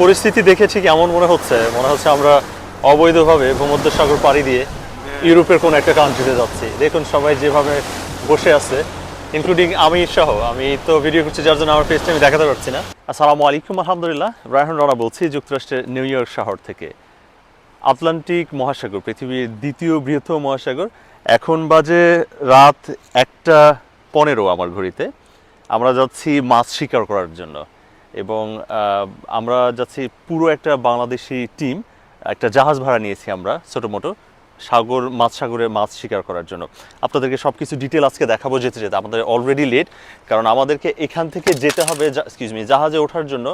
পরিস্থিতি দেখেছি ঠিক এমন মনে হচ্ছে? মনে হচ্ছে আমরা অবৈধভাবে ভূমধ্যসাগর পাড়ি দিয়ে ইউরোপের কোনো একটা কান্ট্রিতে যাচ্ছি। দেখুন, সবাই যেভাবে বসে আছে ইনক্লুডিং আমি সহ। আমি তো ভিডিও করছি, যার জন্য আমার ফেসটা আমি দেখাতে পারছি না। আসসালামু আলাইকুম, আলহামদুলিল্লাহ। রায়হান রানা বলছি, যুক্তরাষ্ট্রের নিউ ইয়র্ক শহর থেকে। আটলান্টিক মহাসাগর, পৃথিবীর দ্বিতীয় বৃহত্তম মহাসাগর। এখন বাজে রাত একটা পনেরো আমার ঘড়িতে। আমরা যাচ্ছি মাছ শিকার করার জন্য। এবং আমরা যাচ্ছি পুরো একটা বাংলাদেশি টিম, একটা জাহাজ ভাড়া নিয়েছি আমরা, ছোটো মোটো, সাগর, মাছ সাগরে মাছ শিকার করার জন্য। আপনাদেরকে সব কিছু ডিটেল আজকে দেখাবো যেতে যেতে, আমাদের অলরেডি লেট কারণ আমাদেরকে এখান থেকে যেতে হবে এক্সকিউজ মি জাহাজে ওঠার জন্য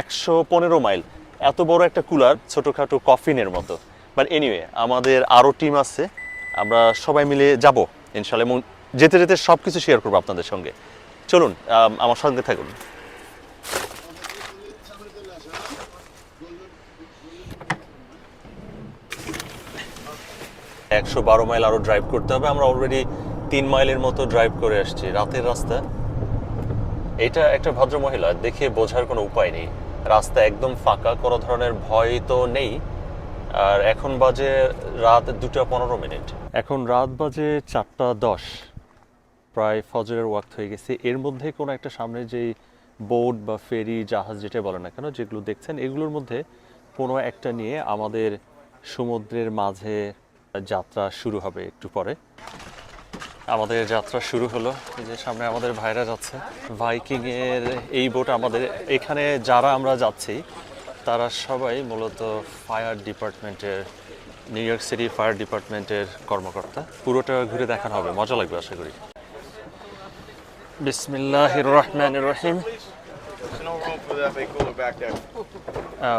একশো পনেরো মাইল। এত বড় একটা কুলার, ছোটোখাটো কফিনের মতো। বাট এনিওয়ে আমাদের আরও টিম আছে, আমরা সবাই মিলে যাব, ইনশাল্লাহ, এবং যেতে যেতে সব কিছু শেয়ার করব আপনাদের সঙ্গে। চলুন আমার সঙ্গে থাকুন। একশো বারো মাইল আরও ড্রাইভ করতে হবে। আমরা অলরেডি তিন মাইলের মতো ড্রাইভ করে আসছি। রাতের রাস্তা। এটা একটা ভদ্র মহিলা দেখে বোঝার কোনো উপায় নেই। রাস্তা একদম ফাঁকা, কোনো ধরনের ভয় তো নেই। আর এখন বাজে রাত দুটা পনেরো মিনিট। এখন রাত বাজে চারটা দশ। প্রায় ফজরের ওয়াক্ত হয়ে গেছে। এর মধ্যে কোনো একটা সামনে যেই বোট বা ফেরি, জাহাজ যেটা বলে না কেন, যেগুলো দেখছেন, এগুলোর মধ্যে কোনো একটা নিয়ে আমাদের সমুদ্রের মাঝে যাত্রা শুরু হবে একটু পরে। আমাদের যাত্রা শুরু হলো। এই যে সামনে আমাদের ভাইরা যাচ্ছে। ভাইকিং এর এই বোট আমাদের এখানে যারা আমরা যাচ্ছি তারা সবাই মূলত ফায়ার ডিপার্টমেন্টের নিউ ইয়র্ক সিটি ফায়ার ডিপার্টমেন্টের কর্মকর্তা। পুরোটা ঘুরে দেখানো হবে। মজা লাগবে আশা করি। বিসমিল্লাহ রহমান রহিম.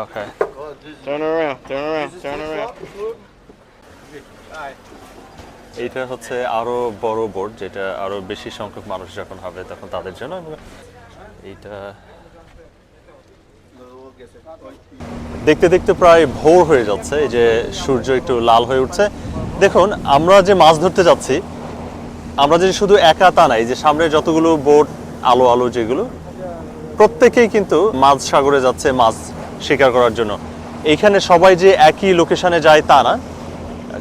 ওকে Turn around, turn around, turn around. এইটা হচ্ছে আরও বড় বোর্ড যেটা আরও বেশি সংখ্যক মানুষ যখন হবে তখন তাদের জন্য এইটা দেখতে দেখতে প্রায় ভোর হয়ে যাচ্ছে, এই যে সূর্য একটু লাল হয়ে উঠছে। দেখুন, আমরা যে মাছ ধরতে যাচ্ছি, আমরা যে শুধু একা তা নাই যে সামনে যতগুলো বোট আলো আলো যেগুলো, প্রত্যেকেই কিন্তু মাছ সাগরে যাচ্ছে, মাছ শিকার করার জন্য। এইখানে সবাই যে একই লোকেশনে যায় তা না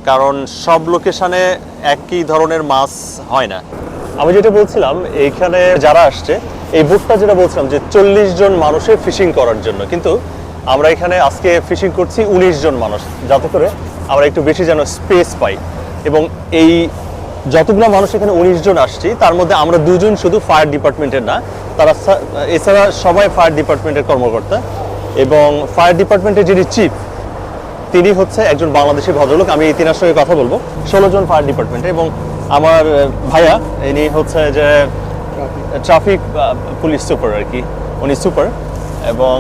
কারণ সব লোকেশনে একই ধরনের মাছ হয় না। আমি যেটা বলছিলাম, এইখানে যারা আসছে, এই বুটটা যেটা বলছিলাম যে চল্লিশ জন মানুষের ফিশিং করার জন্য, কিন্তু আমরা এখানে আজকে ফিশিং করছি উনিশ জন মানুষ, যাতে করে আমরা একটু বেশি যেন স্পেস পাই। এবং এই যতগুলো মানুষ এখানে উনিশ জন আসছি, তার মধ্যে আমরা দুজন শুধু ফায়ার ডিপার্টমেন্টের না, তারা এছাড়া সবাই ফায়ার ডিপার্টমেন্টের কর্মকর্তা। এবং ফায়ার ডিপার্টমেন্টের যিনি চিফ তিনি হচ্ছে একজন বাংলাদেশি ভদ্রলোক, আমি তিনার সঙ্গে কথা বলব। ষোলো জন ফায়ার ডিপার্টমেন্টে এবং আমার ভাইয়া, ইনি হচ্ছে যে ট্রাফিক পুলিশ সুপার আর কি। উনি সুপার এবং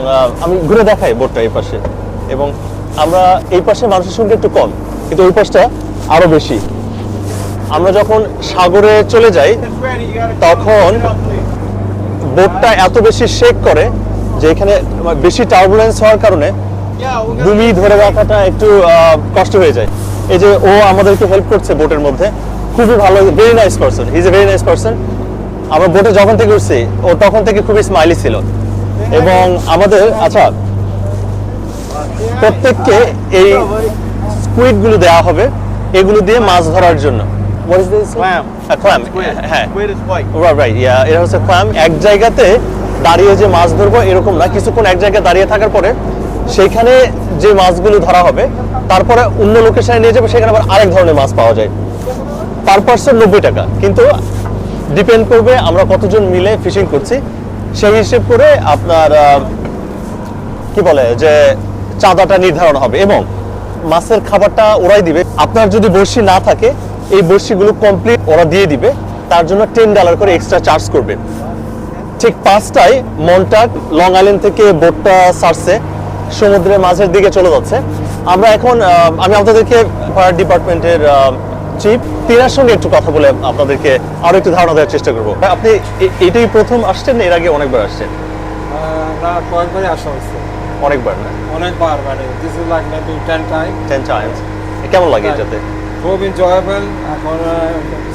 আমি ঘুরে দেখাই বোর্ডটা এই পাশে। এবং আমরা এই পাশে মানুষের সংখ্যা একটু কম, কিন্তু ওই পাশটা আরও বেশি। আমরা যখন সাগরে চলে যাই, তখন বোটটা এত বেশি শেক করে যে এখানে বেশি টার্বুলেন্স হওয়ার কারণে ভূমি ধরে রাখাটা একটু কষ্ট হয়ে যায়। এই যে ও আমাদেরকে হেল্প করছে বোটের মধ্যে খুবই ভালো very nice person is a very nice person আমরা বোটে যখন থেকে উঠছি ও তখন থেকে খুবই স্মাইলি ছিল। এবং আমাদের আচ্ছা প্রত্যেককে এই স্কুইডগুলো দেওয়া হবে এগুলো দিয়ে মাছ ধরার জন্য। What is this? Clam. A clam, হ্যাঁ Squid is white. Right right এটা হচ্ছে ক্লাম এক জায়গাতে দাঁড়িয়ে যে মাছ ধরবো এরকম না কিছুক্ষণ এক জায়গায় দাঁড়িয়ে থাকার পরে সেইখানে যে মাছগুলো ধরা হবে, তারপরে অন্য লোকেশনে নিয়ে যাবে, সেখানে আবার আরেক ধরনের মাছ পাওয়া যায়। পার পার্সন নব্বই টাকা। কিন্তু ডিপেন্ড করবে আমরা কতজন মিলে ফিশিং করছি। সেই হিসেব করে আপনার কি বলে, যে চাঁদাটা নির্ধারণ হবে এবং মাছের খাবারটা ওরাই দিবে। আপনার যদি বড়শি না থাকে, এই বড়শিগুলো কমপ্লিট ওরা দিয়ে দিবে। তার জন্য টেন ডলার করে এক্সট্রা চার্জ করবে। ঠিক পাঁচটায় মন্টাক লং আইল্যান্ড থেকে বোটটা সারছে। সমুদ্রের মাঝের দিকে চলে যাচ্ছে। আমরা এখন আমি আপনাদেরকে ফায়ার ডিপার্টমেন্টের চিফ তিনার সঙ্গে একটু কথা বলে আপনাদেরকে আরও একটু ধারণা দেওয়ার চেষ্টা করব। আপনি এটাই প্রথম আসছেন এর আগে অনেকবার আসছেন? না কয়েকবারই আসা হয়েছে। অনেকবার না? অনেকবার মানে this is like maybe ten time ten times কেমন লাগে এটাতে? খুব এনজয়েবল এখন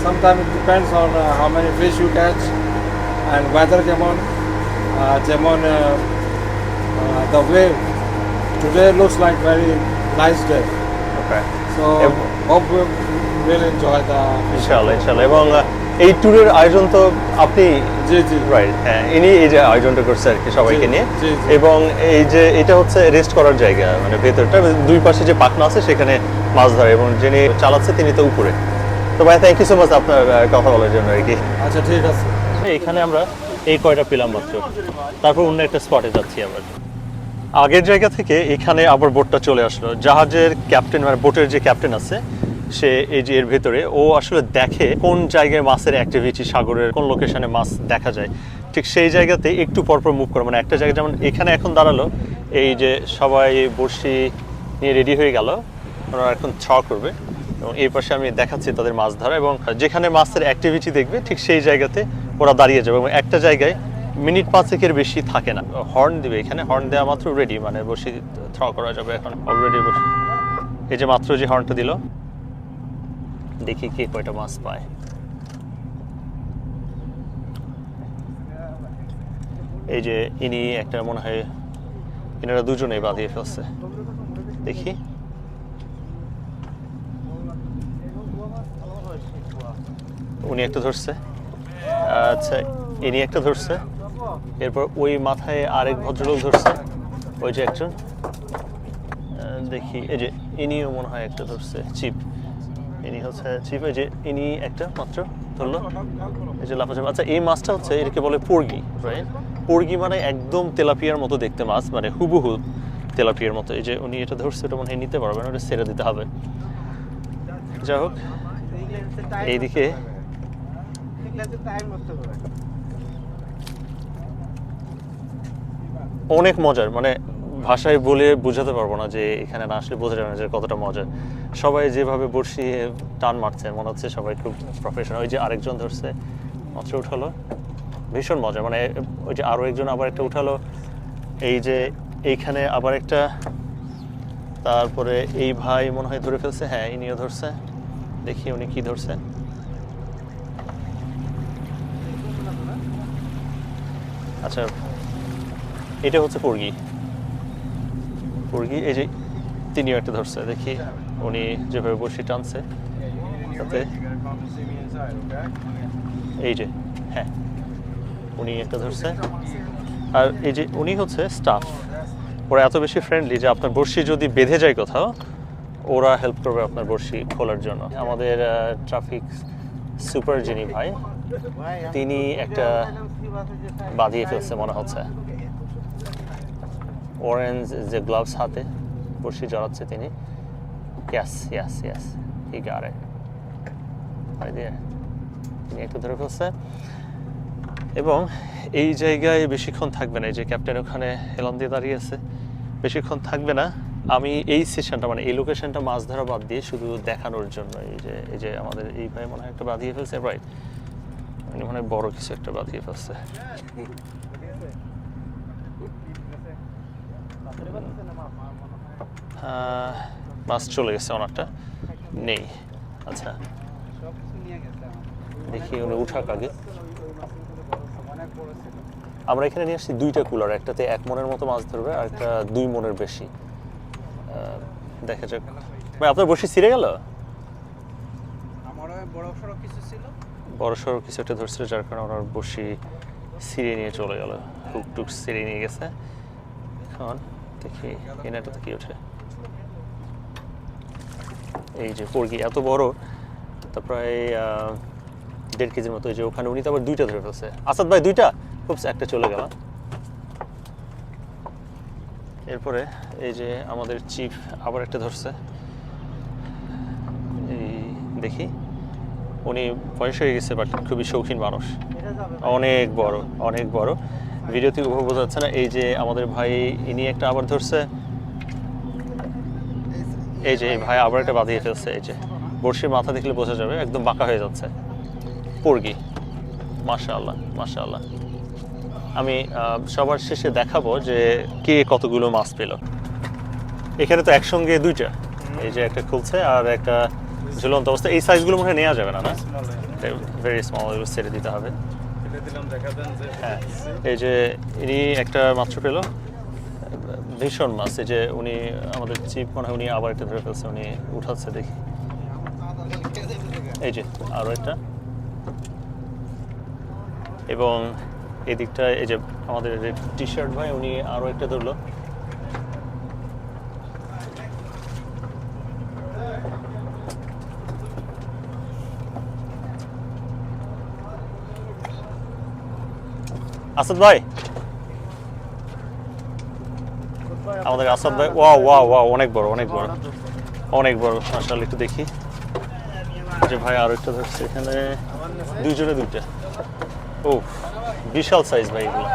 sometime it depends on how many fish you catch and weather কেমন। যেমন the wave. Today looks like very nice day. Okay So hope we will enjoy the fishing. ইনশাআল্লাহ ইনশাআল্লাহ। এবং এই ট্যুরের আয়োজন তো আপনি জি জি। রাইট হ্যাঁ ইনি এই যে আয়োজনটা করছে আর কি সবাইকে নিয়ে। এবং এই যে এটা হচ্ছে রেস্ট করার জায়গা মানে ভেতরটা। দুই পাশে যে পাখনা আছে সেখানে মাছ ধরে। এবং যিনি চালাচ্ছে তিনি তো উপরে। তো ভাই থ্যাংক ইউ সো মাচ আপনার কথা বলার জন্য আর কি। আচ্ছা ঠিক আছে। এখানে আমরা এই কয়টা পেলাম মাত্র তারপর অন্য একটা স্পটে যাচ্ছি আবার। আগের জায়গা থেকে এখানে আবার বোটটা চলে আসলো। জাহাজের ক্যাপ্টেন মানে বোটের যে ক্যাপ্টেন আছে, সে এই যে এর ভেতরে, ও আসলে দেখে কোন জায়গায় মাছের অ্যাক্টিভিটি সাগরের কোন লোকেশনে মাছ দেখা যায়। ঠিক সেই জায়গাতে একটু পরপর মুভ করে মানে একটা জায়গায় যেমন এখানে এখন দাঁড়াল, এই যে সবাই বড়শি নিয়ে রেডি হয়ে গেল ওরা এখন ছ করবে। এবং এই পাশে আমি দেখাচ্ছি তাদের মাছ ধরা, এবং যেখানে মাছের অ্যাক্টিভিটি দেখবে, ঠিক সেই জায়গাতে ওরা দাঁড়িয়ে যাবে। এবং একটা জায়গায় মিনিট পাঁচেকের বেশি থাকে না। হর্ন দিবে এখানে, হর্ন দেওয়া মাত্র রেডি মানে বসে থ্র করা যাবে এখন অলরেডি বসে। এই যে মাত্র যে হর্নটা দিল, দেখি কে কয়টা মাছ পায়। এই যে ইনি একটা মনে হয় এনারা দুজনেই বাঁধিয়ে ফেলছে। দেখি। উনি একটা ধরছে। আচ্ছা ইনি একটা ধরছে। এরপর ওই মাথায় আরেক ভদ্রলোক ধরছে। ওই যে একজন। দেখি, এই যে ইনিও মনে হয় একটা ধরছে চিপ ইনি হচ্ছে চিপ এই যে ইনি একটা মাত্র ধরলো। এই যে লাফাঝাপ আচ্ছা এই মাছটা হচ্ছে, এটাকে বলে পোরগি রাইট পোরগি মানে একদম তেলাপিয়ার মতো দেখতে মাছ মানে হুবহু তেলাপিয়ার মতো। এই যে উনি এটা ধরছে, এটা মনে হয় নিতে পারবে না, ওটা ছেড়ে দিতে হবে। যাই হোক, এইদিকে অনেক মজার মানে ভাষায় বলে বোঝাতে পারব না যে এখানে না আসলে বোঝা যাবে না যে কতটা মজার। সবাই যেভাবে বড়শি টান মারছে, মনে হচ্ছে সবাই খুব প্রফেশনাল ওই যে আরেকজন ধরছে, মাত্র উঠালো। ভীষণ মজা মানে ওই যে আরও একজন আবার একটা উঠালো। এই যে এইখানে আবার একটা, তারপরে এই ভাই মনে হয় ধরে ফেলছে হ্যাঁ ইনিও ধরছে। দেখি উনি কি ধরছে। আচ্ছা এটা হচ্ছে পর্গি। পর্গি, এই যে তিনিও একটা ধরছে, দেখি উনি যেভাবে বসে টানছে, তাতে এই যে হ্যাঁ উনি একটা ধরছে। আর এই যে উনি হচ্ছে স্টাফ ওরা এত বেশি ফ্রেন্ডলি যে আপনার বড়শি যদি বেঁধে যায় কোথাও, ওরা হেল্প করবে আপনার বড়শি খোলার জন্য। আমাদের ট্রাফিক সুপার যিনি ভাই, তিনি একটা বাঁধিয়ে ফেলছে মনে হচ্ছে। অরেঞ্জ যে গ্লাভস হাতে, বড়শি জড়াচ্ছে তিনি। ইয়াস ইয়াস ইয়াস হি right there তিনি একটু ধরে ফেলছে। এবং এই জায়গায় বেশিক্ষণ থাকবে না, এই যে ক্যাপ্টেন ওখানে হেলান দিয়ে দাঁড়িয়ে আছে, বেশিক্ষণ থাকবে না। আমি এই সেশনটা মানে এই লোকেশনটা মাছ ধরা বাদ দিয়ে শুধু দেখানোর জন্য এই যে এই যে আমাদের এই ভাই মনে হয় একটা বাঁধিয়ে ফেলছে রাইট মানে মনে হয় বড় কিছু একটা বাঁধিয়ে ফেলছে। মাছ চলে গেছে ওনারটা নেই আচ্ছা। দেখি উনি উঠাক আগে। আমরা এখানে নিয়ে আসছি দুইটা কুলার একটাতে এক মনের মতো মাছ ধরবে আর একটা দুই মনের বেশি। দেখা যাক। ভাই আপনার বসে ছিঁড়ে গেল? বড় সড়ো কিছু সড়ো একটা ধরছিল যার কারণে ওনার বসি ছিঁড়ে নিয়ে চলে গেল। হুক টুক ছিঁড়ে নিয়ে গেছে। এখন দেখি কি ওঠে? এই যে এত বড়, তা প্রায় দেড় কেজির মতো এই যে ওখানে উনি তো আবার দুইটা ধরে ফেলছে। আসাদ ভাই, দুইটা? খুব একটা চলে এরপরে এই যে আমাদের চিফ আবার একটা ধরছে। এই দেখি, উনি বয়স হয়ে গেছে, বাট খুবই শৌখিন মানুষ। অনেক বড় অনেক বড়। ভিডিওতে উপভোগ বোঝা যাচ্ছে না। এই যে আমাদের ভাই ইনি একটা আবার ধরছে। এই যে এই ভাই আবার একটা বাঁধিয়ে ফেলছে এই যে। বড়শির মাথা দেখলে বোঝা যাবে একদম বাঁকা হয়ে যাচ্ছে। পড়গি মাশা আল্লাহ মাশা আল্লাহ আমি সবার শেষে দেখাবো যে কে কতগুলো মাছ পেল। এখানে তো একসঙ্গে দুইটা। এই যে একটা খুলছে আর একটা ঝুলন্ত অবস্থা। এই সাইজগুলো মনে হয় নেওয়া যাবে না না? ভেরি স্মল ছেড়ে দিতে হবে। হ্যাঁ। এই যে ইনি একটা মাত্র পেল ভীষণ মাছ। এই যে উনি আমাদের চিপ মনে হয় উনি আবার একটা ধরে ফেলছে উনি উঠাচ্ছে দেখি। এই যে আরও একটা। এবং এদিকটা এই যে আমাদের টি শার্ট ভাই উনি আরও একটা ধরলো। আসাদ ভাই। আমাদের আসাদ ভাই ওয়া ওয়া ওয়া অনেক বড় অনেক বড় অনেক বড় মাসাল একটু দেখি। যে ভাই আরও একটা ধরছে এখানে দুইজনে দুইটা। ও বিশাল সাইজ ভাই এগুলো।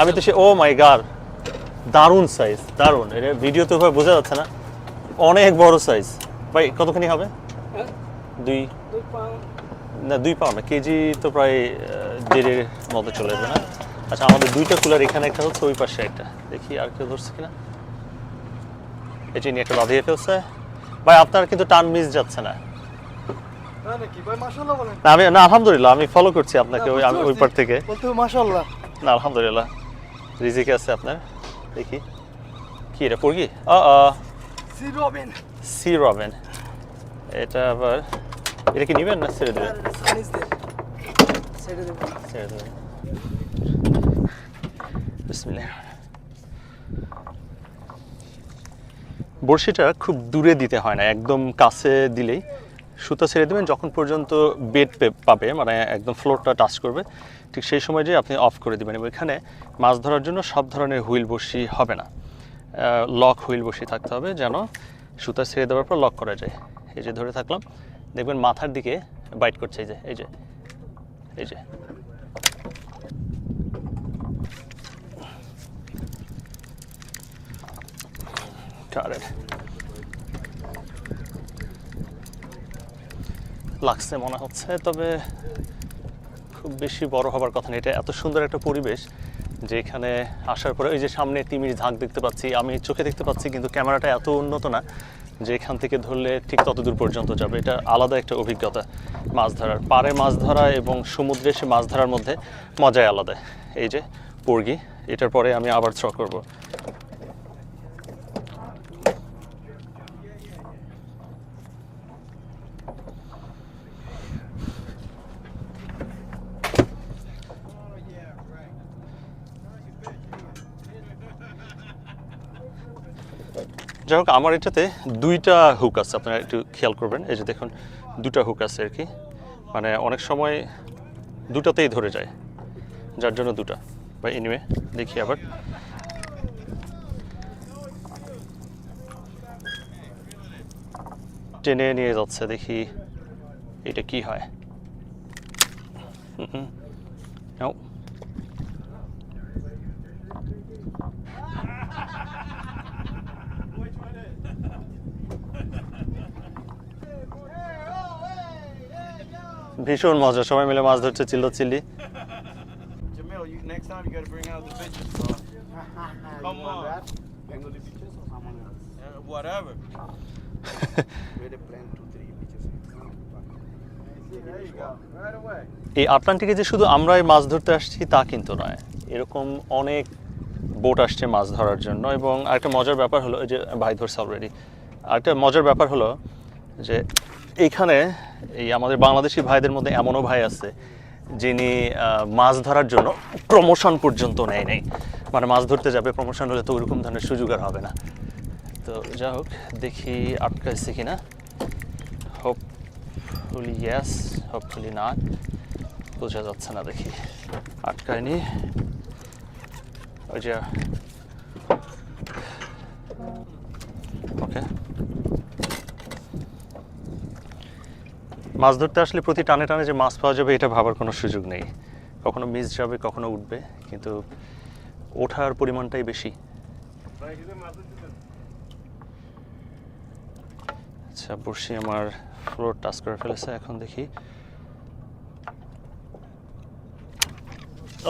আমি তো সে ও মাই গার দারুণ সাইজ দারুণ। এটা ভিডিওতে ভাবে বোঝা যাচ্ছে না। অনেক বড় সাইজ ভাই কতখানি হবে? দুই। না দুই পাউন্ড কেজি তো প্রায় দেড়ের মতো চলে যাবে না। আচ্ছা আমাদের দুইটা কুলার এখানে একটা হচ্ছে ওই পাশে একটা। দেখি আর কেউ ধরছে কিনা। এই চিনি একটা বাঁধিয়ে ফেলছে। ভাই আপনার কিন্তু টান মিস যাচ্ছে না। আমি না আলহামদুলিল্লাহ আমি ফলো করছি আপনাকে ওই আমি ওই পার থেকে। বলতে না আলহামদুলিল্লাহ। রিজিকে আছে আপনার। দেখি। কি এটা পড়গি সি রবিন সি রবেন এটা আবার এটা কি নিবেন না ছেড়ে দেবেন? ছেড়ে বড়শিটা খুব দূরে দিতে হয় না, একদম কাছে দিলেই। সুতা ছেড়ে দেবেন, যখন পর্যন্ত বেড পাবে মানে একদম ফ্লোরটা টাচ করবে, ঠিক সেই সময় যে আপনি অফ করে দেবেন। এবং এখানে মাছ ধরার জন্য সব ধরনের হুইল বড়শি হবে না। লক হুইল বসি থাকতে হবে যেন সুতা ছেড়ে দেওয়ার পর লক করা যায়। এই যে ধরে থাকলাম, দেখবেন মাথার দিকে বাইট করছে, এই যে এই যে। এই যে. লাগছে মনে হচ্ছে, তবে খুব বেশি বড় হবার কথা নেই। এটা এত সুন্দর একটা পরিবেশ যে এখানে আসার পরে ওই যে সামনে তিমির ঝাঁক দেখতে পাচ্ছি, আমি চোখে দেখতে পাচ্ছি, কিন্তু ক্যামেরাটা এত উন্নত না। যে এখান থেকে ধরলে ঠিক তত দূর পর্যন্ত যাবে, এটা আলাদা একটা অভিজ্ঞতা। মাছ ধরার পাড়ে মাছ ধরা এবং সমুদ্রে সে মাছ ধরার মধ্যে মজাই আলাদা। এই যে পড়গি এটার পরে আমি আবার থ্র করব। যাই হোক, আমার এটাতে দুইটা হুক আছে, আপনারা একটু খেয়াল করবেন। এই যে দেখুন, দুটা হুক আছে আর কি। মানে অনেক সময় দুটাতেই ধরে যায়, যার জন্য দুটা। বা এনিওয়ে দেখি আবার। টেনে নিয়ে যাচ্ছে, দেখি এটা কি হয়। হুম হুম। three beaches. There you go. Right away. এই আটলান্টিকে যে শুধু আমরাই মাছ ধরতে আসছি তা কিন্তু নয়। এরকম অনেক বোট আসছে মাছ ধরার জন্য এবং আরেকটা মজার ব্যাপার হলো যে ভাই ধরছে অলরেডি আরেকটা মজার ব্যাপার হলো যে এইখানে এই আমাদের বাংলাদেশি ভাইদের মধ্যে এমনও ভাই আছে যিনি মাছ ধরার জন্য প্রমোশন পর্যন্ত নেয় নেই। মানে মাছ ধরতে যাবে প্রমোশন হলে তো ওরকম ধরনের সুযোগ আর হবে না। তো যাই হোক, দেখি আটকাইছে কিনা। হোপফুলি ইয়েস হোপফুলি না বোঝা যাচ্ছে না দেখি। আটকায়নি। ওই যে। ওকে মাছ ধরতে আসলে প্রতি টানে টানে যে মাছ পাওয়া যাবে, এটা ভাবার কোনো সুযোগ নেই। কখনো মিস যাবে, কখনো উঠবে, কিন্তু ওঠার পরিমাণটাই বেশি। আচ্ছা বর্ষি আমার ফ্লোর টাচ করে ফেলেছে, এখন দেখি।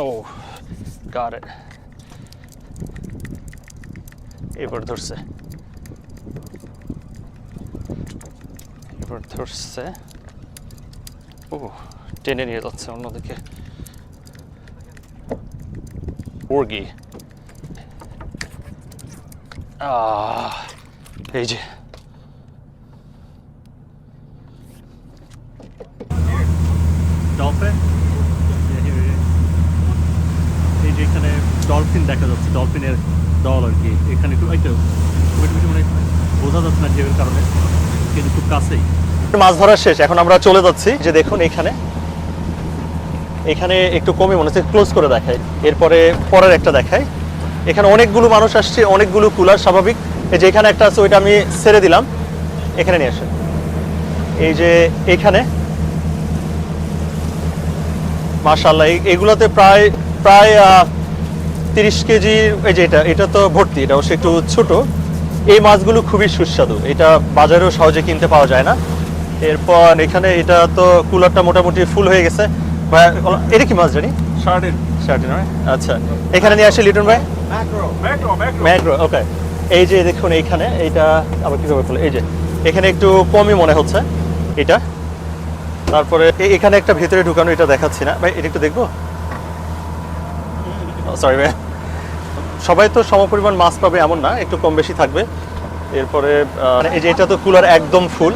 ও ইট এবার ধরছে। এবার ধরছে। ও টেনে নিয়ে যাচ্ছে অন্যদিকে ওর্গি এই যে ডলফিন এই যে এখানে ডলফিন দেখা যাচ্ছে। ডলফিনের দল আর কি। এখানে একটু একটু বোঝা যাচ্ছে না ঢেউয়ের কারণে। কিন্তু খুব কাছেই। মাছ ধরা শেষ। এখন আমরা চলে যাচ্ছি। যে দেখুন এখানে। এখানে একটু কমে মনে হচ্ছে ক্লোজ করে দেখায় এরপরে পরের একটা দেখায় এখানে অনেকগুলো মানুষ আসছে, অনেকগুলো কুলার, স্বাভাবিক। এই যে এখানে একটা আছে, ওইটা আমি ছেড়ে দিলাম। এখানে নিয়ে আসেন। এই যে এখানে। মাশাল্লাহ এগুলোতে প্রায় প্রায় তিরিশ কেজি, এই যে এটা এটা তো ভর্তি, এটা অবশ্য একটু ছোট। এই মাছগুলো খুবই সুস্বাদু। এটা বাজারেও সহজে কিনতে পাওয়া যায় না। এরপর এখানে এটা তো কুলারটা মোটামুটি ফুল হয়ে গেছে। ভাই, এটা কি মাছ জানি? Sardin. সার্টিন আচ্ছা। এখানে নিয়ে আসে লিটন ভাই. ম্যাগ্রো ওকে এই যে দেখুন এইখানে এইটা আবার কীভাবে খুলে এই যে এখানে একটু কমই মনে হচ্ছে এটা। তারপরে এখানে একটা ভেতরে ঢুকানো এটা দেখাচ্ছি না। ভাই এটা একটু দেখব? সরি ভাই। সবাই তো সমপরিমাণ মাছ পাবে এমন না একটু কম বেশি থাকবে। এরপরে এই যে এটা তো কুলার একদম ফুল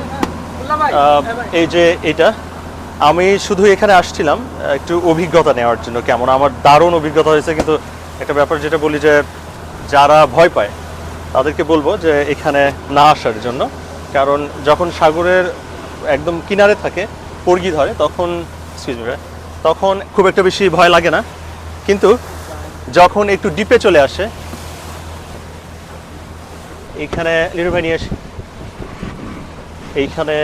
এই যে এটা আমি শুধু এখানে আসছিলাম একটু অভিজ্ঞতা নেওয়ার জন্য কেমন আমার দারুণ অভিজ্ঞতা হয়েছে কিন্তু একটা ব্যাপার যেটা বলি যে যারা ভয় পায় তাদেরকে বলব যে এখানে না আসার জন্য। কারণ যখন সাগরের একদম কিনারে থাকে পড়গি ধরে তখন তখন খুব একটা বেশি ভয় লাগে না। কিন্তু যখন একটু ডিপে চলে আসে এখানে লিটু ভাই নিয়ে আসি এইখানে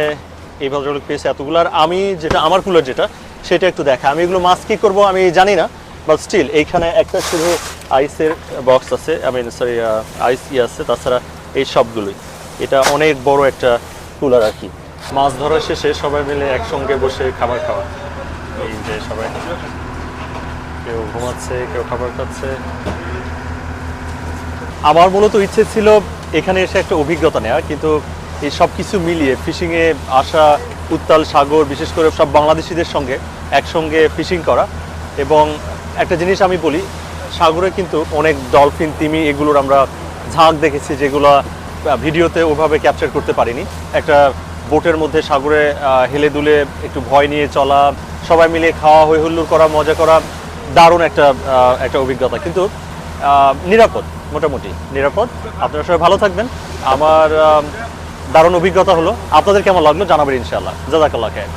এই ভদ্রলোক পেয়েছে এতগুলো। আর আমি যেটা, আমার কুলার যেটা, সেটা একটু দেখা। আমি এগুলো মাছ কি করব আমি জানি না বাট স্টিল এইখানে একটা শুধু আইসের বক্স আছে আমি সরি আইস ই আছে, তাছাড়া এই সবগুলোই। এটা অনেক বড় একটা কুলার আর কি। মাছ ধরা শেষে সবাই মিলে একসঙ্গে বসে খাবার খাওয়া। এই যে সবাই কেউ ঘুমাচ্ছে, কেউ খাবার খাচ্ছে। আমার মূলত ইচ্ছে ছিল এখানে এসে একটা অভিজ্ঞতা নেওয়া কিন্তু এই সব কিছু মিলিয়ে ফিশিংয়ে আসা, উত্তাল সাগর, বিশেষ করে সব বাংলাদেশিদের সঙ্গে একসঙ্গে ফিশিং করা। এবং একটা জিনিস আমি বলি, সাগরে কিন্তু অনেক ডলফিন তিমি এগুলোর আমরা ঝাঁক দেখেছি যেগুলো ভিডিওতে ওভাবে ক্যাপচার করতে পারিনি। একটা বোটের মধ্যে সাগরে হেলে দুলে একটু ভয় নিয়ে চলা, সবাই মিলে খাওয়া হই হুল্লোড় করা, মজা করা, দারুণ একটা একটা অভিজ্ঞতা। কিন্তু নিরাপদ, মোটামুটি নিরাপদ। আপনারা সবাই ভালো থাকবেন। আমার দারুণ অভিজ্ঞতা হলো। আপনাদের কেমন লাগল জানাবেন ইনশাআল্লাহ। জাজাকাল্লাহ খায়